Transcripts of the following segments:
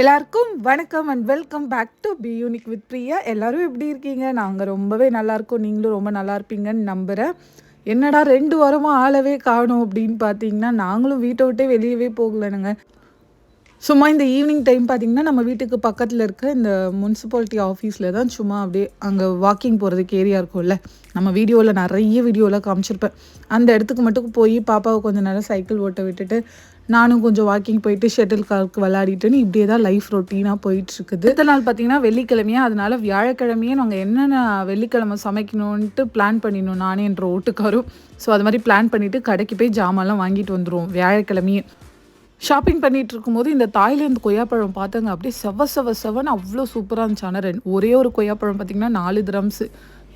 எல்லாருக்கும் வணக்கம் and welcome back to be unique with Priya எல்லோரும் எப்படி இருக்கீங்க? நாங்கள் ரொம்பவே நல்லாயிருக்கோம் நீங்களும் ரொம்ப நல்லா இருப்பீங்கன்னு நம்புகிறேன் என்னடா ரெண்டு வாரமாக ஆளவே காணும் அப்படின்னு பார்த்தீங்கன்னா நாங்களும் வீட்டை விட்டே வெளியவே போகலனுங்க. சும்மா இந்த ஈவினிங் டைம் பார்த்தீங்கன்னா நம்ம வீட்டுக்கு பக்கத்தில் இருக்க இந்த முனிசிபாலிட்டி ஆஃபீஸில் தான் சும்மா அப்படியே அங்கே வாக்கிங் போகிறதுக்கு ஏரியா இருக்கும்ல. நம்ம வீடியோவில் நிறைய வீடியோவில் காமிச்சிருப்பேன். அந்த இடத்துக்கு மட்டும் போய் பாப்பாவை கொஞ்சம் நேரம் சைக்கிள் ஓட்ட விட்டுட்டு நானும் கொஞ்சம் வாக்கிங் போயிட்டு ஷட்டில் கார்க்கு விளையாடிட்டுன்னு இப்படியே தான் லைஃப் ரொட்டீனாக போயிட்டுருக்குது. அடுத்த நாள் பார்த்தீங்கன்னா வெள்ளிக்கிழமையே அதனால் வியாழக்கிழமையே நாங்கள் என்னென்ன வெள்ளிக்கிழமை சமைக்கணுன்ட்டு பிளான் பண்ணிடணும் நானே என்ற ஓட்டுக்காரும். ஸோ அது மாதிரி பிளான் பண்ணிவிட்டு கடைக்கு போய் ஜாமான்லாம் வாங்கிட்டு வந்துடுவோம் வியாழக்கிழமையே. ஷாப்பிங் பண்ணிட்டு இருக்கும்போது இந்த தாய்லேருந்து கொய்யாப்பழம் பார்த்தாங்க அப்படியே செவ செவ செவன் அவ்வளோ சூப்பராக இருந்துச்சு. ஆனால் ரெண்டு ஒரே ஒரு கொய்யாப்பழம் பார்த்திங்கன்னா நாலு திரம்ஸு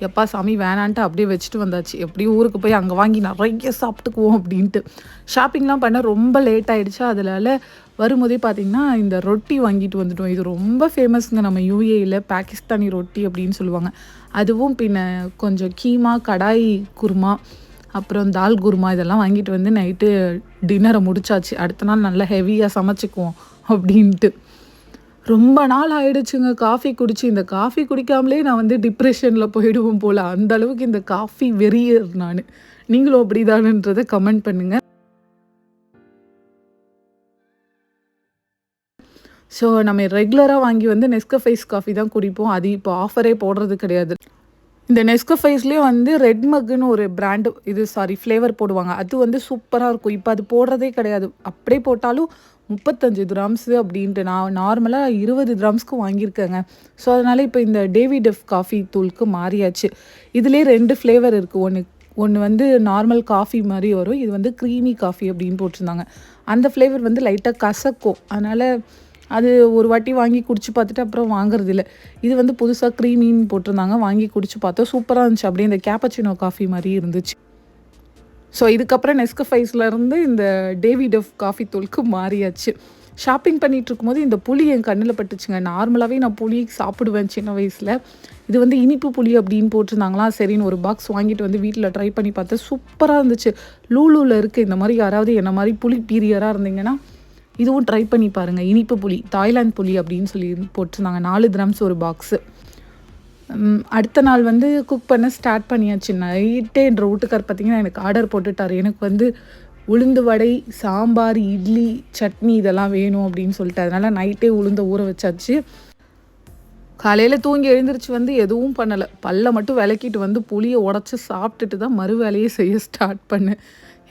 எப்பா சாமி வேணான்ட்டு அப்படியே வச்சுட்டு வந்தாச்சு. எப்படியும் ஊருக்கு போய் அங்கே வாங்கி நிறைய சாப்பிட்டுக்குவோம் அப்படின்ட்டு. ஷாப்பிங்லாம் பண்ண ரொம்ப லேட் ஆகிடுச்சு அதனால் வரும்போதே பார்த்திங்கன்னா இந்த ரொட்டி வாங்கிட்டு வந்துட்டோம். இது ரொம்ப ஃபேமஸ்ங்க நம்ம யூஏயில் பாகிஸ்தானி ரொட்டி அப்படின்னு சொல்லுவாங்க. அதுவும் பின்ன கொஞ்சம் கீமா கடாய் குருமா அப்புறம் தால் குருமா இதெல்லாம் வாங்கிட்டு வந்து நைட்டு டின்னரை முடிச்சாச்சு. அடுத்த நாள் நல்லா ஹெவியாக சமைச்சிக்குவோம் அப்படின்ட்டு. ரொம்ப நாள் ஆயிடுச்சுங்க. காஃபி குடிச்சு. இந்த காஃபி குடிக்காமலே நான் வந்து டிப்ரெஷனில் போயிடுவோம் போல். அந்த அளவுக்கு இந்த காஃபி வெறியர் நான். நீங்களும் அப்படிதானுன்றதை கமெண்ட் பண்ணுங்கள் ஸோ நம்ம ரெகுலராக வாங்கி வந்து நெஸ்கஃபைஸ் காஃபி தான் குடிப்போம். அது இப்போ ஆஃபரே போடுறது கிடையாது. இந்த நெஸ்கஃபைஸ்லேயே வந்து ரெட் மக்குன்னு ஒரு பிராண்டு இது சாரி ஃப்ளேவர் போடுவாங்க. அது வந்து சூப்பராக இருக்கும். இப்போ அது போடுறதே கிடையாது. அப்படியே போட்டாலும் முப்பத்தஞ்சு கிராம்ஸு அப்படின்ட்டு நான் நார்மலாக இருபது கிராம்ஸ்க்கு வாங்கியிருக்கேங்க. ஸோ அதனால் இப்போ இந்த டேவிடெஃப் காஃபி தூளுக்கு மாறியாச்சு. இதுலேயே ரெண்டு ஃப்ளேவர் இருக்குது ஒன்று ஒன்று வந்து நார்மல் காஃபி மாதிரி வரும். இது வந்து க்ரீமி காஃபி அப்படின்னு போட்டிருந்தாங்க. அந்த ஃப்ளேவர் வந்து லைட்டாக கசக்கும். அதனால் அது ஒரு வாட்டி வாங்கி குடிச்சு பார்த்துட்டு அப்புறம் வாங்குறது இல்லை இது வந்து புதுசாக க்ரீமின்னு போட்டிருந்தாங்க. வாங்கி குடிச்சு பார்த்தோம். சூப்பராக இருந்துச்சு. அப்படியே இந்த கேப்பச்சினோ காஃபி மாதிரி இருந்துச்சு. ஸோ இதுக்கப்புறம் நெஸ்கஃபைஸ்லேருந்து இந்த டேவிடஃப் காஃபி தூளுக்கு மாறியாச்சு. ஷாப்பிங் பண்ணிகிட்டு இருக்கும்போது இந்த புளி என் கண்ணில் பட்டுச்சுங்க. நார்மலாகவே நான் புளி சாப்பிடுவேன் சின்ன வயசில். இது வந்து இனிப்பு புளி அப்படின்னு போட்டிருந்தாங்களா? சரின்னு ஒரு பாக்ஸ் வாங்கிட்டு வந்து வீட்டில் ட்ரை பண்ணி பார்த்தேன் சூப்பராக இருந்துச்சு. லூலூவில் இருக்குது இந்த மாதிரி யாராவது என்ன மாதிரி புளி பீரியராக இருந்தீங்கன்னா இதுவும் ட்ரை பண்ணி பாருங்கள் இனிப்பு புளி தாய்லாந்து புளி அப்படின்னு சொல்லி போட்டிருந்தாங்க. நாலு கிராம்ஸ் ஒரு பாக்ஸு அடுத்த நாள் வந்து குக் பண்ண ஸ்டார்ட் பண்ணியாச்சு. நைட்டே என்ற வீட்டுக்கார் பார்த்தீங்கன்னா எனக்கு ஆர்டர் போட்டுட்டார். எனக்கு வந்து உளுந்து வடை சாம்பார் இட்லி சட்னி இதெல்லாம் வேணும் அப்படின்னு சொல்லிட்டு அதனால் நைட்டே உளுந்த ஊற வச்சாச்சு. காலையில் தூங்கி எழுந்திரிச்சு வந்து எதுவும் பண்ணலை. பல்ல மட்டும் விளக்கிட்டு வந்து புளியை உடச்சி சாப்பிட்டுட்டு தான் மறு வேலையை செய்ய ஸ்டார்ட் பண்ணேன்.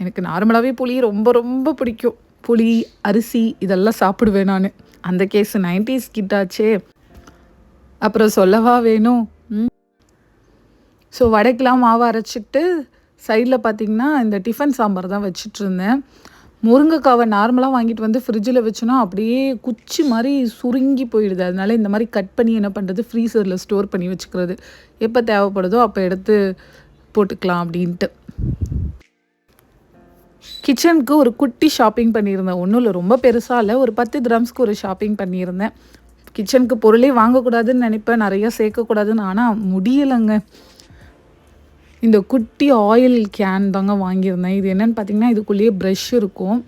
எனக்கு நார்மலாகவே புளி ரொம்ப ரொம்ப பிடிக்கும். புளி அரிசி இதெல்லாம் சாப்பிடுவேன் நான். அந்த கேஸ் நைன்டிஸ் கிட்டாச்சே. அப்புறம் சொல்லவா வேணும்? ஸோ வடைக்கெலாம் மாவு அரைச்சிட்டு சைடில் பார்த்திங்கன்னா இந்த டிஃபன் சாம்பார் தான் வச்சிட்ருந்தேன் முருங்கைக்காவை நார்மலாக வாங்கிட்டு வந்து ஃப்ரிட்ஜில் வச்சோன்னா அப்படியே குச்சி மாதிரி சுருங்கி போயிடுது. அதனால இந்த மாதிரி கட் பண்ணி என்ன பண்ணுறது ஃப்ரீசரில் ஸ்டோர் பண்ணி வச்சுக்கிறது. எப்போ தேவைப்படுதோ அப்போ எடுத்து போட்டுக்கலாம் அப்படின்ட்டு. கிச்சனுக்கு ஒரு குட்டி ஷாப்பிங் பண்ணியிருந்தேன். ஒன்றும் இல்லை ரொம்ப பெருசாக இல்லை. ஒரு பத்து கிராம்ஸ்க்கு ஒரு ஷாப்பிங் பண்ணியிருந்தேன். கிச்சனுக்கு பொருளே வாங்கக்கூடாதுன்னு நினைப்பேன். நிறையா சேர்க்கக்கூடாதுன்னு ஆனால் முடியலைங்க. இந்த குட்டி ஆயில் கேன் தாங்க வாங்கியிருந்தேன். இது என்னென்னு பார்த்தீங்கன்னா இதுக்குள்ளேயே ப்ரஷ் இருக்கும்.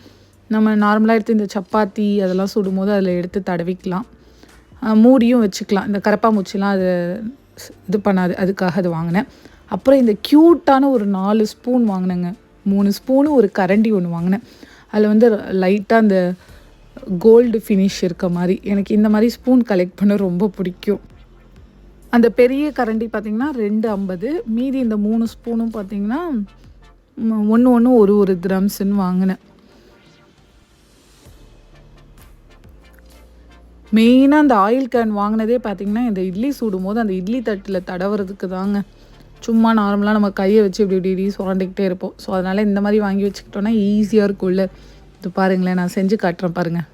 நம்ம நார்மலாக எடுத்து இந்த சப்பாத்தி அதெல்லாம் சுடும்போது அதில் எடுத்து தடவிக்கலாம். மூடியும் வச்சுக்கலாம். இந்த கரப்பாம்பூச்சிலாம் அது இது பண்ணாது. அதுக்காக அது வாங்கினேன். அப்புறம் இந்த க்யூட்டான ஒரு நாலு ஸ்பூன் வாங்கினேங்க. மூணு ஸ்பூனு ஒரு கரண்டி ஒன்று வாங்கினேன். அதில் வந்து லைட்டாக அந்த கோல்டு ஃபினிஷ் இருக்க மாதிரி. எனக்கு இந்த மாதிரி ஸ்பூன் கலெக்ட் பண்ண ரொம்ப பிடிக்கும். அந்த பெரிய கரண்டி பார்த்திங்கன்னா ரெண்டு ஐம்பது. மீதி இந்த மூணு ஸ்பூனும் பார்த்திங்கன்னா ஒன்று ஒன்று ஒரு ஒரு கிராம்ஸ்ன்னு வாங்கினேன். மெயினாக அந்த ஆயில் கேன் வாங்கினதே பார்த்திங்கன்னா இந்த இட்லி சுடும் போது அந்த இட்லி தட்டில் தடவுறதுக்கு தாங்க. சும்மா நார்மலாக நம்ம கையை வச்சு இப்படி இப்படி இப்படி சுரண்டிக்கிட்டே இருப்போம். ஸோ அதனால் இந்த மாதிரி வாங்கி வச்சுக்கிட்டோன்னா ஈஸியாக இருக்கும்ல. இது பாருங்களேன் நான் செஞ்சு காட்டுறேன் பாருங்கள்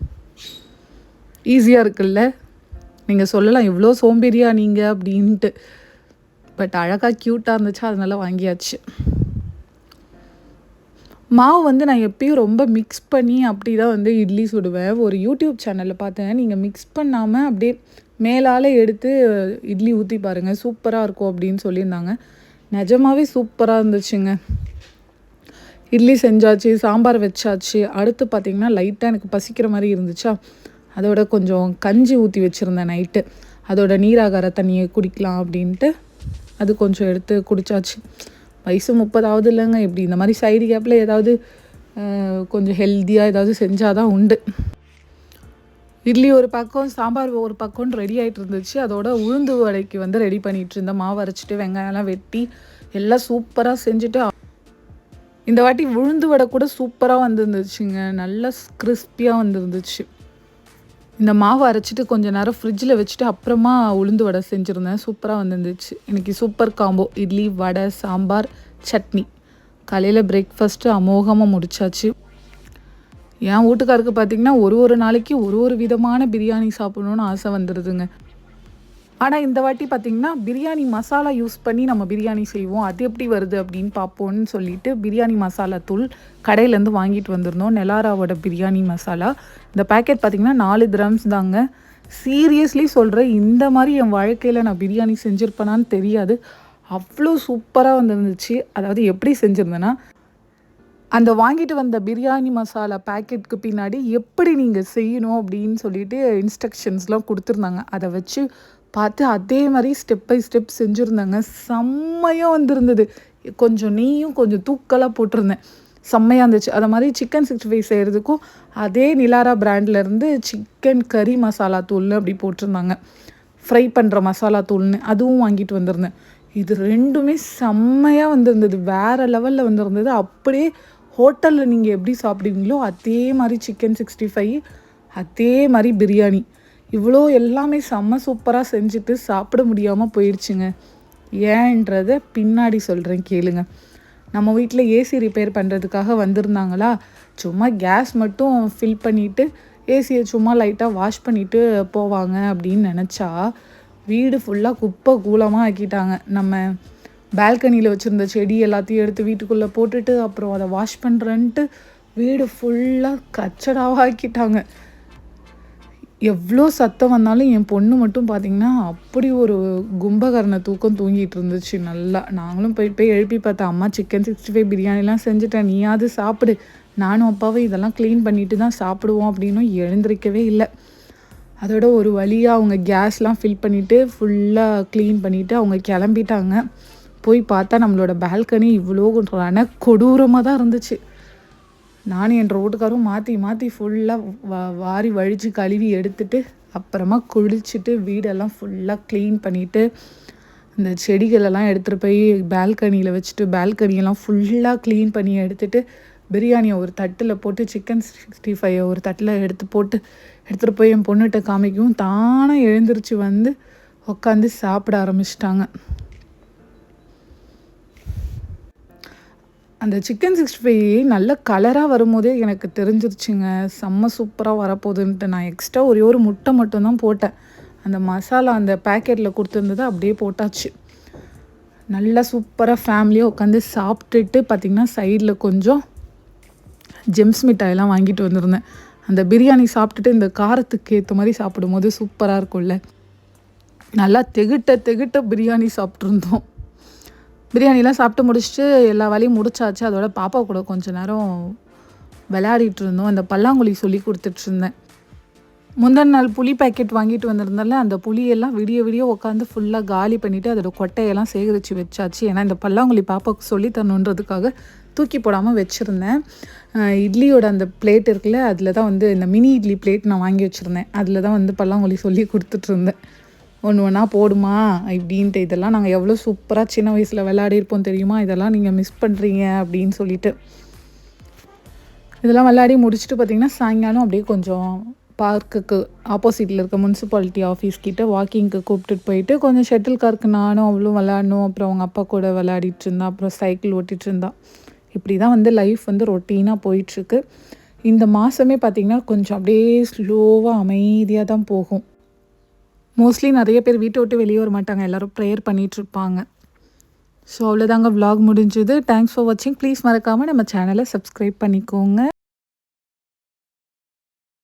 ஈஸியாக இருக்குல்ல? நீங்கள் சொல்லலாம் எவ்வளோ சோம்பேறியா நீங்கள் அப்படின்ட்டு. பட் அழகாக க்யூட்டாக இருந்துச்சு அதனால வாங்கியாச்சு. மாவு வந்து நான் எப்பயும் ரொம்ப மிக்ஸ் பண்ணி அப்படி தான் வந்து இட்லி சுடுவேன். ஒரு யூடியூப் சேனலில் பார்த்தேன். நீங்கள் மிக்ஸ் பண்ணாமல் அப்படியே மேலால் எடுத்து இட்லி ஊற்றி பாருங்கள் சூப்பராக இருக்கும் அப்படின்னு சொல்லியிருந்தாங்க. நிஜமாகவே சூப்பராக இருந்துச்சுங்க. இட்லி செஞ்சாச்சு சாம்பார் வச்சாச்சு. அடுத்து பார்த்திங்கன்னா லைட்டாக எனக்கு பசிக்கிற மாதிரி இருந்துச்சா? அதோட கொஞ்சம் கஞ்சி ஊற்றி வச்சுருந்தேன் நைட்டு அதோட நீராகார தண்ணியை குடிக்கலாம் அப்படின்ட்டு அது கொஞ்சம் எடுத்து குடித்தாச்சு வயசு முப்பதாவது இல்லைங்க. இப்படி இந்த மாதிரி சைடு கேப்பில் ஏதாவது கொஞ்சம் ஹெல்த்தியாக ஏதாவது செஞ்சால் தான் உண்டு. இட்லி ஒரு பக்கம் சாம்பார் ஒரு பக்கம் ரெடி ஆகிட்டு இருந்துச்சு. அதோட உளுந்து வடைக்கு வந்து ரெடி பண்ணிகிட்டு இருந்தேன். மாவு அரைச்சிட்டு வெங்காயம்லாம் வெட்டி எல்லாம் சூப்பராக செஞ்சுட்டு இந்த வாட்டி உளுந்து வடை கூட சூப்பராக வந்துருந்துச்சுங்க. நல்லா கிறிஸ்பியாக வந்துருந்துச்சு. இந்த மாவு அரைச்சிட்டு கொஞ்சம் நேரம் ஃப்ரிட்ஜில் வச்சுட்டு அப்புறமா உளுந்து வடை செஞ்சுருந்தேன். சூப்பராக வந்துருந்துச்சு. இன்றைக்கி சூப்பர் காம்போ இட்லி வடை சாம்பார் சட்னி. காலையில் பிரேக்ஃபாஸ்ட்டு அமோகமாக முடிச்சாச்சு. என் வீட்டுக்காருக்கு பார்த்திங்கன்னா ஒரு ஒரு நாளைக்கு ஒரு ஒரு விதமான பிரியாணி சாப்பிடணுன்னு ஆசை வந்துடுதுங்க ஆனால் இந்த வாட்டி பார்த்திங்கன்னா பிரியாணி மசாலா யூஸ் பண்ணி நம்ம பிரியாணி செய்வோம். அது எப்படி வருது அப்படின்னு பார்ப்போம்னு சொல்லிட்டு பிரியாணி மசாலா தூள் கடையிலேருந்து வாங்கிட்டு வந்திருந்தோம். நெலாராவோட பிரியாணி மசாலா. இந்த பேக்கெட் பார்த்திங்கன்னா நாலு கிராம்ஸ் தாங்க. சீரியஸ்லி சொல்கிறேன் இந்த மாதிரி என் வாழ்க்கையில் நான் பிரியாணி செஞ்சுருப்பேனான்னு தெரியாது. அவ்வளோ சூப்பராக வந்துருந்துச்சு. அதாவது எப்படி செஞ்சுருந்தேன்னா அந்த வாங்கிட்டு வந்த பிரியாணி மசாலா பேக்கெட்டுக்கு பின்னாடி எப்படி நீங்கள் செய்யணும் அப்படின்னு சொல்லிட்டு இன்ஸ்ட்ரக்ஷன்ஸ்லாம் கொடுத்துருந்தாங்க. அதை வச்சு பார்த்து அதே மாதிரி ஸ்டெப் பை ஸ்டெப் செஞ்சுருந்தாங்க. செம்மையாக வந்திருந்தது. கொஞ்சம் நெய்யும் கொஞ்சம் தூக்கலாக போட்டிருந்தேன். செம்மையாக இருந்துச்சு. அதை மாதிரி சிக்கன் சிக்ஸ்டி ஃபைவ் செய்கிறதுக்கும் அதே நிலாரா பிராண்ட்லேருந்து சிக்கன் கறி மசாலா தூள்னு அப்படி போட்டிருந்தாங்க. ஃப்ரை பண்ணுற மசாலா தூள்னு அதுவும் வாங்கிட்டு வந்திருந்தேன். இது ரெண்டுமே செம்மையாக வந்திருந்தது. வேறு லெவலில் வந்திருந்தது. அப்படியே ஹோட்டலில் நீங்கள் எப்படி சாப்பிடுவீங்களோ அதே மாதிரி சிக்கன் சிக்ஸ்டி ஃபைவ் அதே மாதிரி பிரியாணி. இவ்வளோ எல்லாமே செம்ம சூப்பராக செஞ்சுட்டு சாப்பிட முடியாமல் போயிடுச்சுங்க. ஏன்றதை பின்னாடி சொல்கிறேன் கேளுங்க. நம்ம வீட்டில் ஏசி ரிப்பேர் பண்ணுறதுக்காக வந்திருந்தாங்களா? சும்மா கேஸ் மட்டும் ஃபில் பண்ணிவிட்டு ஏசியை சும்மா லைட்டாக வாஷ் பண்ணிவிட்டு போவாங்க அப்படின்னு நினச்சா வீடு ஃபுல்லாக குப்பை கூலமாக ஆக்கிட்டாங்க. நம்ம பால்கனியில் வச்சுருந்த செடி எல்லாத்தையும் எடுத்து வீட்டுக்குள்ளே போட்டுட்டு அப்புறம் அதை வாஷ் பண்ணுறேன்ட்டு வீடு ஃபுல்லாக கச்சடாவாக ஆக்கிட்டாங்க. எவ்வளோ சத்தம் வந்தாலும் என் பொண்ணு மட்டும் பார்த்திங்கன்னா அப்படி ஒரு கும்பகரண தூக்கம் தூங்கிட்டு இருந்துச்சு நல்லா. நாங்களும் போய் போய் எழுப்பி பார்த்தேன். அம்மா சிக்கன் சிக்ஸ்டி ஃபைவ் பிரியாணிலாம் செஞ்சுட்டேன். நீயாவது சாப்பிடு. நானும் அப்பாவும் இதெல்லாம் க்ளீன் பண்ணிட்டு தான் சாப்பிடுவோம் அப்படின்னும் எழுந்திருக்கவே இல்லை. அதோட ஒரு வழியாக அவங்க கேஸ்லாம் ஃபில் பண்ணிவிட்டு ஃபுல்லாக க்ளீன் பண்ணிவிட்டு அவங்க கிளம்பிட்டாங்க. போய் பார்த்தா நம்மளோட பால்கனி இவ்வளோ கொடூரமாக தான் இருந்துச்சு. நானும் என் ரோட்டுக்காரும் மாற்றி மாற்றி ஃபுல்லாக வா வாரி வழித்து கழுவி எடுத்துட்டு அப்புறமா குளிச்சுட்டு வீடெல்லாம் ஃபுல்லாக க்ளீன் பண்ணிவிட்டு இந்த செடிகளெல்லாம் எடுத்துகிட்டு போய் பால்கனியில் வச்சுட்டு பால்கனியெல்லாம் ஃபுல்லாக க்ளீன் பண்ணி எடுத்துகிட்டு பிரியாணியை ஒரு தட்டில் போட்டு சிக்கன் சிக்ஸ்டி ஃபைவை ஒரு தட்டில் எடுத்து போட்டு எடுத்துகிட்டு போய் என் பொண்ணுகிட்ட காமிக்கவும் தானே எழுந்திரிச்சு வந்து உட்காந்து சாப்பிட ஆரம்பிச்சிட்டாங்க. அந்த சிக்கன் சிக்ஸ்டி ஃபைவ் நல்ல கலராக வரும்போதே எனக்கு தெரிஞ்சிருச்சுங்க. செம்ம சூப்பராக வரப்போகுதுன்ட்டு நான் எக்ஸ்ட்ரா ஒரே ஒரு முட்டை மட்டும்தான் போட்டேன். அந்த மசாலா அந்த பேக்கெட்டில் கொடுத்துருந்ததை அப்படியே போட்டாச்சு. நல்லா சூப்பராக ஃபேமிலியாக உட்காந்து சாப்பிட்டுட்டு பார்த்திங்கன்னா சைடில் கொஞ்சம் ஜெம்ஸ் மிட்டாயெல்லாம் வாங்கிட்டு வந்திருந்தேன். அந்த பிரியாணி சாப்பிட்டுட்டு இந்த காரத்துக்கு ஏற்ற மாதிரி சாப்பிடும்போது சூப்பராக இருக்கும்ல. நல்லா தெகிட்ட தெகிட்ட பிரியாணி சாப்பிட்ருந்தோம் பிரியாணிலாம் சாப்பிட்டு முடிச்சுட்டு எல்லா வேலையும் முடிச்சாச்சு. அதோட பாப்பா கூட கொஞ்ச நேரம் விளையாடிட்டு இருந்தோம். அந்த பல்லாங்குழி சொல்லி கொடுத்துட்ருந்தேன் முந்தின நாள் புளி பேக்கெட் வாங்கிட்டு வந்திருந்தால அந்த புளியெல்லாம் விடிய விடிய உட்காந்து ஃபுல்லாக காலி பண்ணிவிட்டு அதோட கொட்டையெல்லாம் சேகரித்து வச்சாச்சு. ஏன்னா இந்த பல்லாங்குழி பாப்பாவுக்கு சொல்லி தரணுன்றதுக்காக தூக்கி போடாமல் வச்சுருந்தேன். இட்லியோட அந்த பிளேட் இருக்குல்ல அதில் தான் வந்து இந்த மினி இட்லி பிளேட் நான் வாங்கி வச்சுருந்தேன். அதில் தான் வந்து பல்லாங்குழி சொல்லி கொடுத்துட்ருந்தேன் ஒன்று ஒன்றா போடுமா? இப்படின்ட்டு இதெல்லாம் நாங்கள் எவ்வளோ சூப்பராக சின்ன வயசில் விளையாடிருப்போம் தெரியுமா? இதெல்லாம் நீங்கள் மிஸ் பண்ணுறீங்க அப்படின்னு சொல்லிட்டு. இதெல்லாம் விளையாடி முடிச்சுட்டு பார்த்திங்கன்னா சாயங்காலம் அப்படியே கொஞ்சம் பார்க்குக்கு ஆப்போசிட்டில் இருக்க முனிசிபாலிட்டி ஆஃபீஸ்கிட்ட வாக்கிங்க்கு கூப்பிட்டுட்டு போயிட்டு கொஞ்சம் ஷட்டில் கார்க்கு நானும் அவ்வளோ விளாடணும் அப்புறம் அவங்க அப்பா கூட விளையாடிட்டு இருந்தா அப்புறம் சைக்கிள் ஓட்டிகிட்டு இருந்தா. இப்படி தான் வந்து லைஃப் வந்து ரொட்டீனாக போயிட்டுருக்கு இந்த மாதமே பார்த்திங்கன்னா கொஞ்சம் அப்படியே ஸ்லோவாக அமைதியாக தான் போகும். மோஸ்ட்லி நிறைய பேர் வீட்டை விட்டு வெளியே வர மாட்டாங்க. எல்லோரும் ப்ரேயர் பண்ணிகிட்ருப்பாங்க ஸோ அவ்வளோதாங்க விலாக் முடிஞ்சுது. தேங்க்ஸ் ஃபார் வாட்சிங் ப்ளீஸ் மறக்காமல் நம்ம சேனலை சப்ஸ்கிரைப் பண்ணிக்கோங்க.